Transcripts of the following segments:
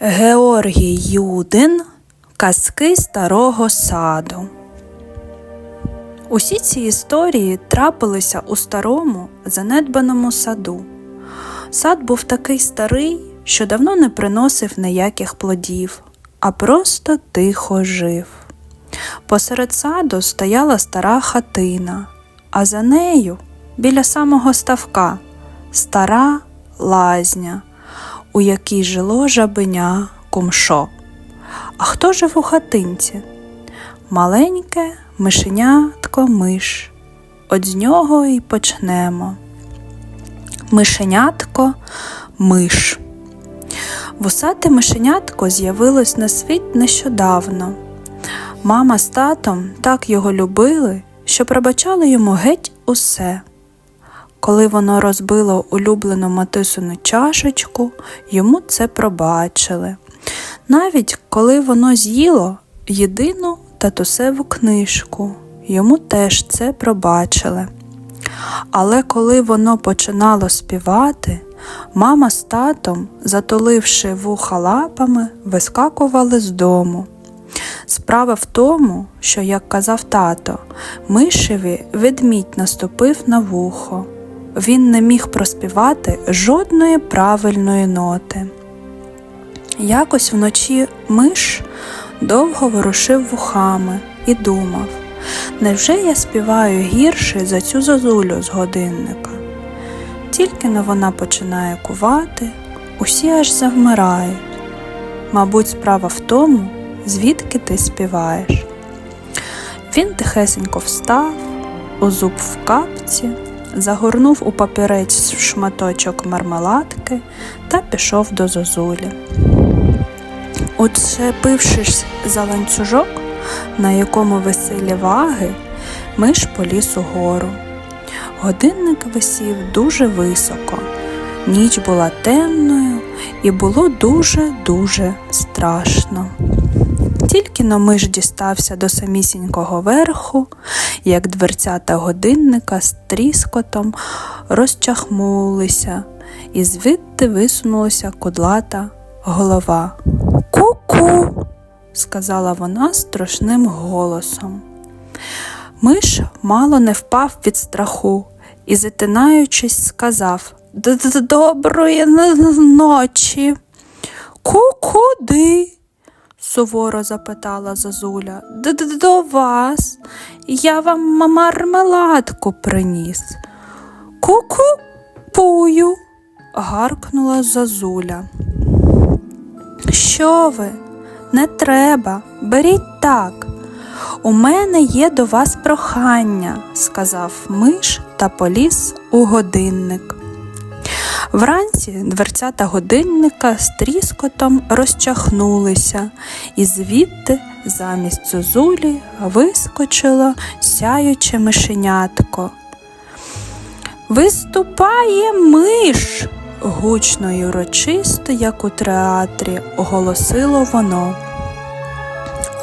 Георгій Юдин Казки старого саду. Усі ці історії трапилися у старому занедбаному саду. Сад був такий старий, що давно не приносив ніяких плодів, а просто тихо жив. Посеред саду стояла стара хатина, а за нею, біля самого ставка, стара лазня, у якій жило жабеня кумшо. А хто жив у хатинці? Маленьке мишенятко миш. От з нього й почнемо. Мишенятко миш. Вусате мишенятко з'явилось на світ нещодавно. Мама з татом так його любили, що пробачали йому геть усе. Коли воно розбило улюблену матисину чашечку, йому це пробачили. Навіть коли воно з'їло єдину татусеву книжку, йому теж це пробачили. Але коли воно починало співати, мама з татом, затуливши вуха лапами, вискакували з дому. Справа в тому, що, як казав тато, мишеві ведмідь наступив на вухо. Він не міг проспівати жодної правильної ноти. Якось вночі миш довго ворушив вухами і думав, невже я співаю гірше за цю зозулю з годинника? Тільки но вона починає кувати, усі аж завмирають. Мабуть, справа в тому, звідки ти співаєш. Він тихесенько встав, узуб в капці, загорнув у папірець шматочок мармеладки та пішов до зозулі. Учепившись за ланцюжок, на якому висили ваги, миш поліз угору. Годинник висів дуже високо, ніч була темною і було дуже-дуже страшно. Тільки но миш дістався до самісінького верху, як дверцята годинника з тріскотом розчахмулися, і звідти висунулася кудлата голова. Ку-ку, сказала вона страшним голосом. Миш мало не впав від страху і, затинаючись, сказав Доброї ночі. Ку-куди? Суворо запитала Зазуля. «Д-д- До вас. Я вам мармеладку приніс. Ку-ку-пую, гаркнула Зазуля. Що ви? Не треба, беріть так. У мене є до вас прохання, сказав миш та поліз у годинник. Вранці дверцята годинника з тріскотом розчахнулися, і звідти замість зозулі вискочило сяюче мишенятко. Виступає миш, гучно й урочисто, як у театрі, оголосило воно.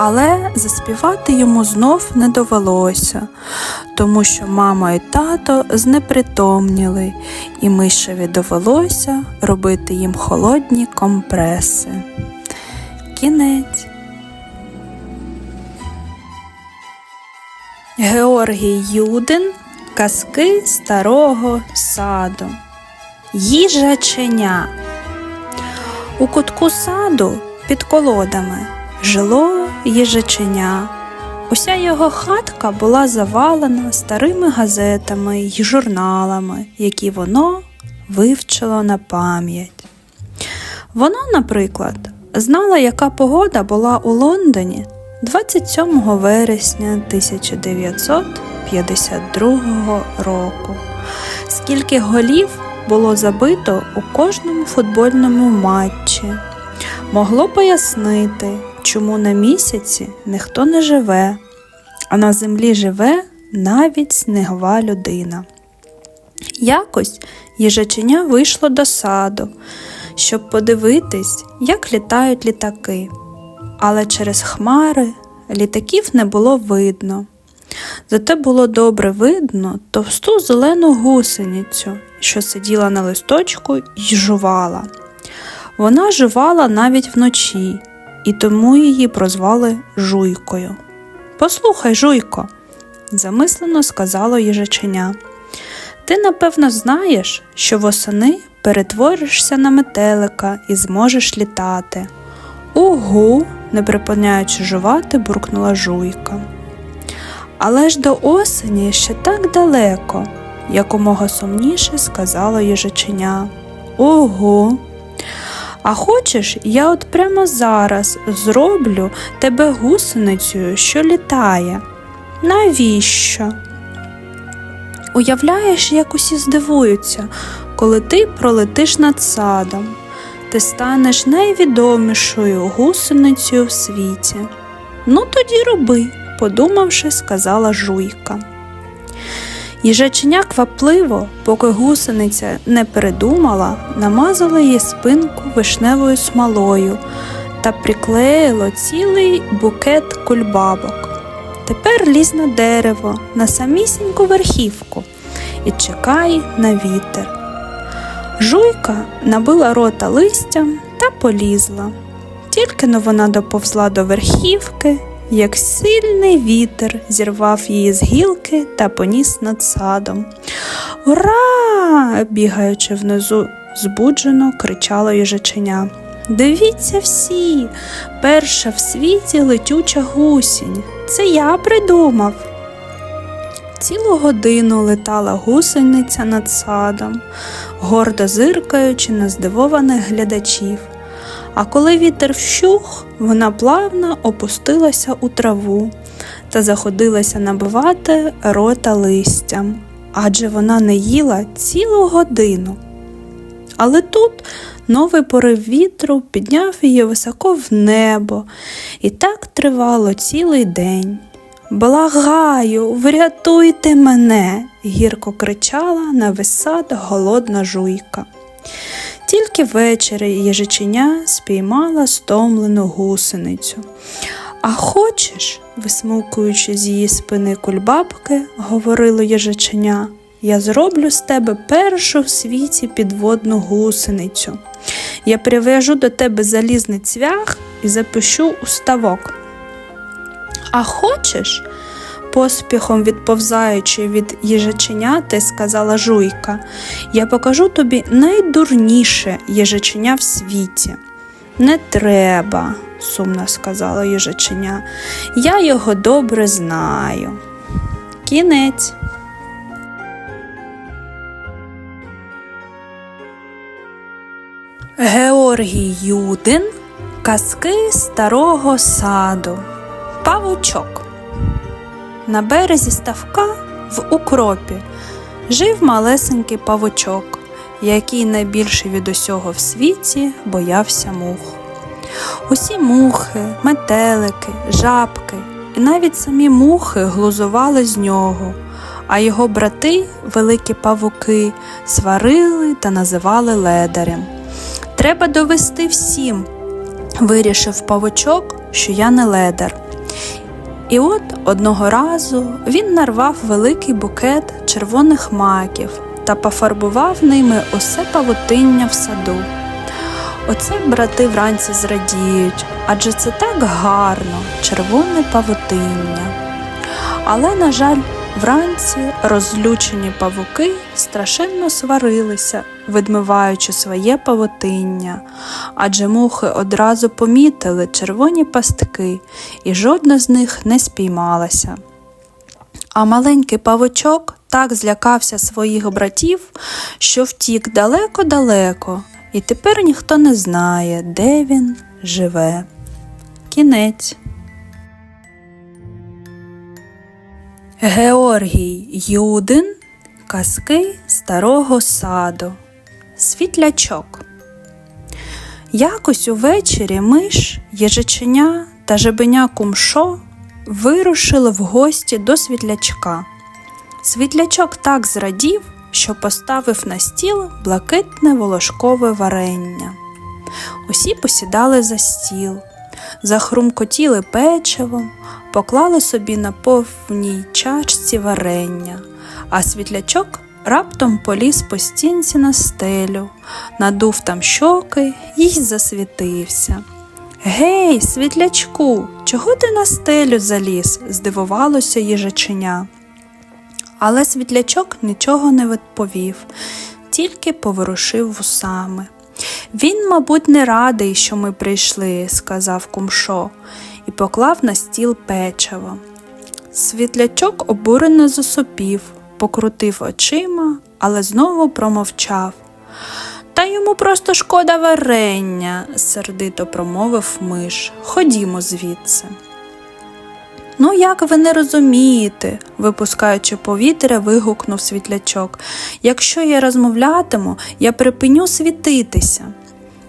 Але заспівати йому знов не довелося, тому що мама і тато знепритомніли, і мишеві довелося робити їм холодні компреси. Кінець. Георгій Юдин Казки старого саду. Їжаченя. У кутку саду під колодами жило їжаченя. Уся його хатка була завалена старими газетами й журналами, які воно вивчило на пам'ять. Воно, наприклад, знала, яка погода була у Лондоні 27 вересня 1952 року, скільки голів було забито у кожному футбольному матчі. Могло пояснити, чому на місяці ніхто не живе, а на землі живе навіть снігова людина. Якось їжаченя вийшло до саду, щоб подивитись, як літають літаки. Але через хмари літаків не було видно. Зате було добре видно товсту зелену гусеницю, що сиділа на листочку й жувала. Вона жувала навіть вночі, і тому її прозвали Жуйкою. Послухай, Жуйко, замислено сказало їжаченя. Ти, напевно, знаєш, що восени перетворишся на метелика і зможеш літати. Угу, не припиняючи жувати, буркнула жуйка. Але ж до осені ще так далеко, якомога сумніше сказала їжаченя. Ого. А хочеш, я от прямо зараз зроблю тебе гусеницею, що літає. Навіщо? Уявляєш, як усі здивуються, коли ти пролетиш над садом. Ти станеш найвідомішою гусеницею в світі. Ну, тоді роби, подумавши, сказала жуйка. Їжаченя квапливо, поки гусениця не передумала, намазала її спинку вишневою смолою та приклеїло цілий букет кульбабок. Тепер лізь на дерево, на самісіньку верхівку і чекай на вітер. Жуйка набила рота листям та полізла. Тільки но вона доповзла до верхівки, як сильний вітер зірвав її з гілки та поніс над садом. Ура! бігаючи внизу, збуджено кричало їжаченя. Дивіться всі, перша в світі летюча гусінь. Це я придумав. Цілу годину летала гусениця над садом, гордо зиркаючи на здивованих глядачів. А коли вітер вщух, вона плавно опустилася у траву та заходилася набивати рота листям, адже вона не їла цілу годину. Але тут новий порив вітру підняв її високо в небо, і так тривало цілий день. Благаю, врятуйте мене, гірко кричала на весь сад голодна жуйка. Тільки ввечері їжаченя спіймала стомлену гусеницю. А хочеш, висмукуючи з її спини кульбабки, говорило їжаченя, я зроблю з тебе першу в світі підводну гусеницю. Я прив'яжу до тебе залізний цвях і запишу у ставок. А хочеш? Поспіхом відповзаючи від їжаченяти, сказала жуйка, я покажу тобі найдурніше їжаченя в світі. Не треба, сумно сказала їжаченя, я його добре знаю. Кінець. Георгій Юдин Казки старого саду. Павучок. На березі ставка в укропі жив малесенький павучок, який найбільше від усього в світі боявся мух. Усі мухи, метелики, жабки і навіть самі мухи глузували з нього, а його брати, великі павуки, сварили та називали ледарем. Треба довести всім, вирішив павучок, що я не ледар. І от одного разу він нарвав великий букет червоних маків та пофарбував ними усе павутиння в саду. Оце брати вранці зрадіють, адже це так гарно, червоне павутиння. Але, на жаль, вранці розлючені павуки страшенно сварилися, видмиваючи своє павутиння, адже мухи одразу помітили червоні пастки, і жодна з них не спіймалася. А маленький павучок так злякався своїх братів, що втік далеко-далеко, і тепер ніхто не знає, де він живе. Кінець. Георгій Юдин Казки старого саду. Світлячок. Якось увечері миш, їжаченя та жебеня кумшо вирушили в гості до світлячка. Світлячок так зрадів, що поставив на стіл блакитне волошкове варення. Усі посідали за стіл, захрумкотіли печивом, поклали собі на повній чашці варення, а світлячок раптом поліз по стінці на стелю, надув там щоки і засвітився. Гей, світлячку, чого ти на стелю заліз? здивувалося їжаченя. Але світлячок нічого не відповів, тільки поворушив вусами. Він, мабуть, не радий, що ми прийшли, сказав кумшо, і поклав на стіл печиво. Світлячок обурено засопів, покрутив очима, але знову промовчав. Та йому просто шкода варення, сердито промовив миш. Ходімо звідси. Ну, як ви не розумієте, випускаючи повітря, вигукнув світлячок. Якщо я розмовлятиму, я припиню світитися.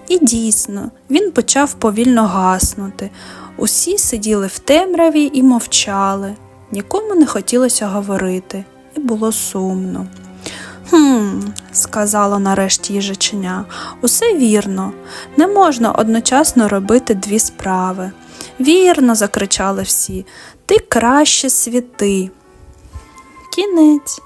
І дійсно, він почав повільно гаснути. Усі сиділи в темряві і мовчали. Нікому не хотілося говорити, і було сумно. Хм, сказало нарешті їжаченя, усе вірно. Не можна одночасно робити дві справи. Вірно, закричали всі, ти краще світи. Кінець.